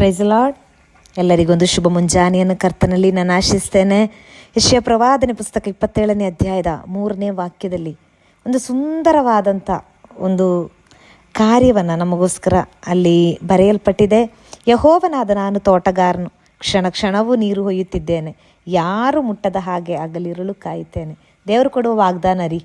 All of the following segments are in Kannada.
ಪ್ರೈಸ್ ಲಾರ್ಡ್ ಎಲ್ಲರಿಗೊಂದು ಶುಭ ಮುಂಜಾನೆಯನ್ನು ಕರ್ತನಲ್ಲಿ ನಾನು ಆಶಿಸ್ತೇನೆ. ಯಶ್ಯ ಪ್ರವಾದನೆ ಪುಸ್ತಕ ಇಪ್ಪತ್ತೇಳನೇ ಅಧ್ಯಾಯದ ಮೂರನೇ ವಾಕ್ಯದಲ್ಲಿ ಒಂದು ಸುಂದರವಾದಂಥ ಒಂದು ಕಾರ್ಯವನ್ನು ನಮಗೋಸ್ಕರ ಅಲ್ಲಿ ಬರೆಯಲ್ಪಟ್ಟಿದೆ. ಯಹೋವನಾದ ನಾನು ತೋಟಗಾರನು, ಕ್ಷಣ ಕ್ಷಣವೂ ನೀರು ಹೊಯ್ಯುತ್ತಿದ್ದೇನೆ. ಯಾರು ಮುಟ್ಟದ ಹಾಗೆ ಆಗಲಿರಲು ಕಾಯುತ್ತೇನೆ. ದೇವರು ಕೊಡುವ ವಾಗ್ದಾನ ರೀ.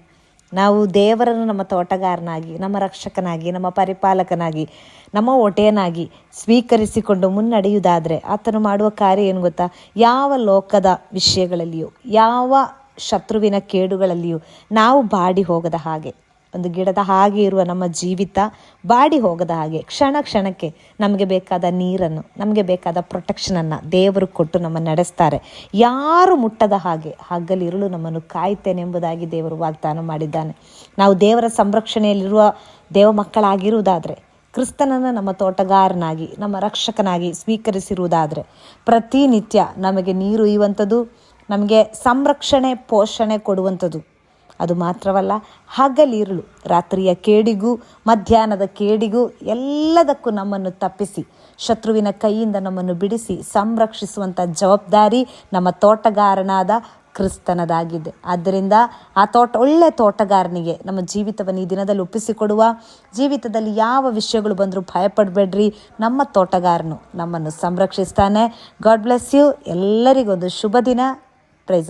ನಾವು ದೇವರನ್ನು ನಮ್ಮ ತೋಟಗಾರನಾಗಿ, ನಮ್ಮ ರಕ್ಷಕನಾಗಿ, ನಮ್ಮ ಪರಿಪಾಲಕನಾಗಿ, ನಮ್ಮ ಒಟೆಯನಾಗಿ ಸ್ವೀಕರಿಸಿಕೊಂಡು ಮುನ್ನಡೆಯುವುದಾದರೆ ಆತನು ಮಾಡುವ ಕಾರ್ಯ ಏನು ಗೊತ್ತಾ? ಯಾವ ಲೋಕದ ವಿಷಯಗಳಲ್ಲಿಯೂ, ಯಾವ ಶತ್ರುವಿನ ಕೇಡುಗಳಲ್ಲಿಯೂ ನಾವು ಬಾಡಿ ಹೋಗದ ಹಾಗೆ. ಒಂದು ಗಿಡದ ಹಾಗೆ ಇರುವ ನಮ್ಮ ಜೀವಿತ ಬಾಡಿ ಹೋಗದ ಹಾಗೆ ಕ್ಷಣ ಕ್ಷಣಕ್ಕೆ ನಮಗೆ ಬೇಕಾದ ನೀರನ್ನು, ನಮಗೆ ಬೇಕಾದ ಪ್ರೊಟೆಕ್ಷನನ್ನು ದೇವರು ಕೊಟ್ಟು ನಮ್ಮ ನಡೆಸ್ತಾರೆ. ಯಾರು ಮುಟ್ಟದ ಹಾಗೆ ಹಗಲಿರುಳು ನಮ್ಮನ್ನು ಕಾಯ್ತೇನೆ ಎಂಬುದಾಗಿ ದೇವರು ವಾಗ್ದಾನ ಮಾಡಿದ್ದಾನೆ. ನಾವು ದೇವರ ಸಂರಕ್ಷಣೆಯಲ್ಲಿರುವ ದೇವ ಮಕ್ಕಳಾಗಿರುವುದಾದರೆ, ಕ್ರಿಸ್ತನನ್ನು ನಮ್ಮ ತೋಟಗಾರನಾಗಿ, ನಮ್ಮ ರಕ್ಷಕನಾಗಿ ಸ್ವೀಕರಿಸಿರುವುದಾದರೆ, ಪ್ರತಿನಿತ್ಯ ನಮಗೆ ನೀರು ಇಯುವಂಥದ್ದು ನಮಗೆ ಸಂರಕ್ಷಣೆ, ಪೋಷಣೆ ಕೊಡುವಂಥದ್ದು ಅದು ಮಾತ್ರವಲ್ಲ, ಹಗಲಿರುಳು, ರಾತ್ರಿಯ ಕೇಡಿಗೂ, ಮಧ್ಯಾಹ್ನದ ಕೇಡಿಗೂ ಎಲ್ಲದಕ್ಕೂ ನಮ್ಮನ್ನು ತಪ್ಪಿಸಿ, ಶತ್ರುವಿನ ಕೈಯಿಂದ ನಮ್ಮನ್ನು ಬಿಡಿಸಿ ಸಂರಕ್ಷಿಸುವಂಥ ಜವಾಬ್ದಾರಿ ನಮ್ಮ ತೋಟಗಾರನಾದ ಕ್ರಿಸ್ತನದಾಗಿದೆ. ಆದ್ದರಿಂದ ಆ ತೋಟ, ಒಳ್ಳೆ ತೋಟಗಾರನಿಗೆ ನಮ್ಮ ಜೀವಿತವನ್ನು ಈ ದಿನದಲ್ಲಿ ಒಪ್ಪಿಸಿಕೊಡುವ, ಜೀವಿತದಲ್ಲಿ ಯಾವ ವಿಷಯಗಳು ಬಂದರೂ ಭಯಪಡಬೇಡ್ರಿ. ನಮ್ಮ ತೋಟಗಾರನು ನಮ್ಮನ್ನು ಸಂರಕ್ಷಿಸ್ತಾನೆ. ಗಾಡ್ ಬ್ಲೆಸ್ ಯು ಎಲ್ಲರಿಗೊಂದು ಶುಭ ದಿನ. ಪ್ರೈಸ್